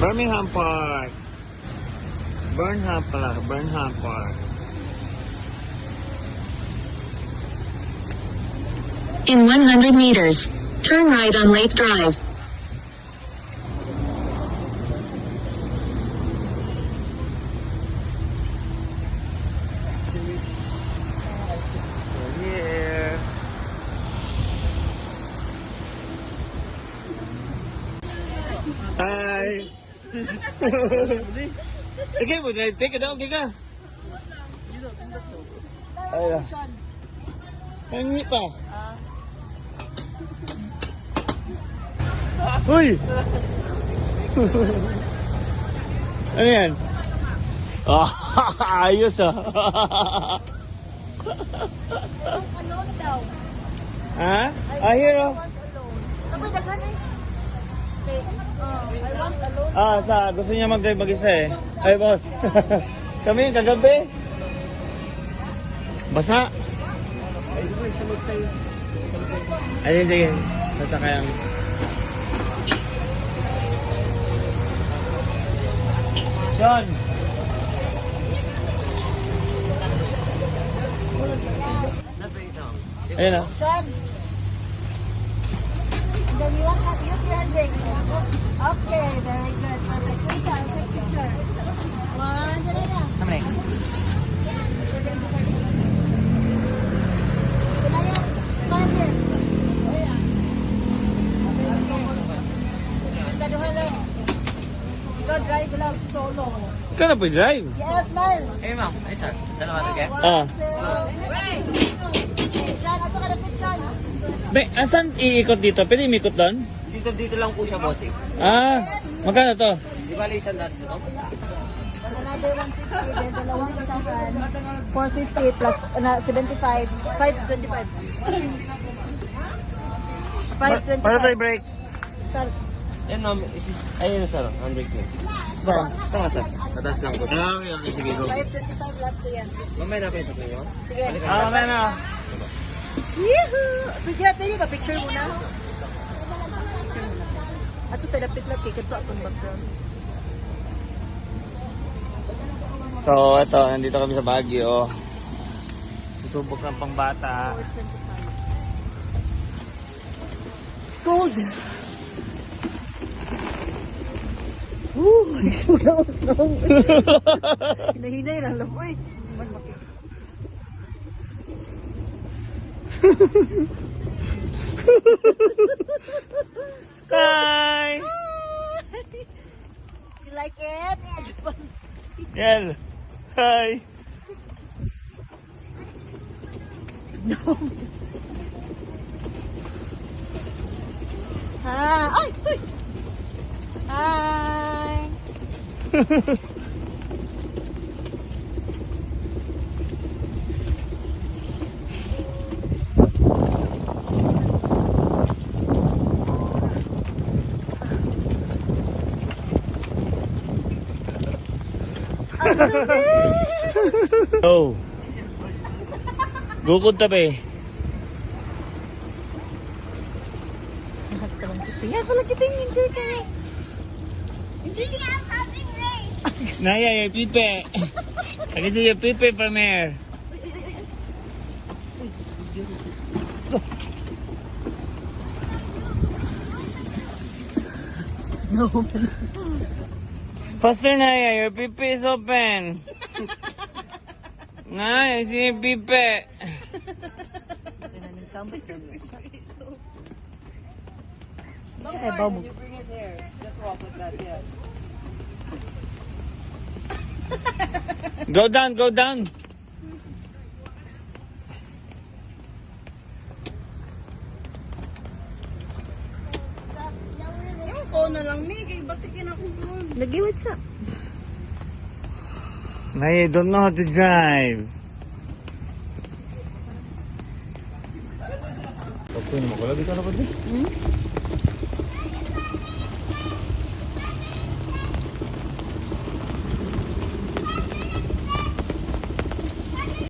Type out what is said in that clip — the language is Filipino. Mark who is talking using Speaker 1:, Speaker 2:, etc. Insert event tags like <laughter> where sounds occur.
Speaker 1: Birmingham Park. Burnham pala, Burnham Park.
Speaker 2: In 100 meters, turn right on Lake Drive.
Speaker 1: Hi. <laughs> Okay mo, drive. Take it out, okay ka? Ay, ah. Hangi pa. Uy! ano yan? Ah, <laughs> ayos ah.
Speaker 3: alone daw.
Speaker 1: ha? Ah, here oh.
Speaker 3: Tapos daghan eh. Okay, uh, I want alone.
Speaker 1: Ah, sa gusto niya mag-drive mag-isa eh. Ay, boss. <laughs> Kami kagabi. Basa. Ay, sige. Sasakyan. Sean. Ayun ah.
Speaker 3: Sean. Then you want to use your handbrake. Okay, very good. Perfect. Wait, I'll take picture. One, na. Go drive lang solo.
Speaker 1: Ikaw na po drive.
Speaker 3: Yes, smile.
Speaker 4: Eh, ma'am. Ay, sir. Salamat, okay?
Speaker 1: Ah.
Speaker 3: One, two, na.
Speaker 1: Be, asan iikot dito? Pwede imikot doon?
Speaker 4: Dito, dito lang po siya, bossing.
Speaker 1: Ah, magkano to?
Speaker 4: Di ba, isang daan to?
Speaker 3: Another 150, then dalawang isahan, 450 plus uh, 75, 525. 525.
Speaker 1: Para tayo break.
Speaker 3: Sir,
Speaker 4: Ayun, ma'am. Isis, ayun, sir. Handbrake niyo.
Speaker 1: Saan?
Speaker 4: Nga, sir. Tatas lang po.
Speaker 1: Ah, okay, okay. Sige, go.
Speaker 3: 525 lahat to yan.
Speaker 4: Mamaya na tatlo niyo.
Speaker 3: Sige.
Speaker 1: Ah, mamaya na.
Speaker 3: Yehoo! Pwede, pwede ba? Picture muna. Ato tayo lapit lang kay Kato akong background.
Speaker 1: So, ito, nandito kami sa Baguio. Susubok ng pangbata. It's cold.
Speaker 3: Nagsula ko snow. Hinahinay lang lang. Man makik-
Speaker 1: Hi!
Speaker 3: You like it?
Speaker 1: Yan. Hi.
Speaker 3: Hi! Ay!
Speaker 1: oh. Gugod tabi.
Speaker 3: Nakasta lang kita. Yeah, pala kita yung enjoy ka. Enjoy ka.
Speaker 1: Naya, your pipe. I can do your pipe from here.
Speaker 3: No.
Speaker 1: Faster, Naya, your pipe is open. Naya, see your pipe.
Speaker 3: Don't worry, you bring his hair. Just walk with that, yeah.
Speaker 1: Go down, go down.
Speaker 3: Nag-iwat sa.
Speaker 1: Naya, you don't know how to drive. Okay, naman ko. Lagi ka na ba
Speaker 3: Hmm?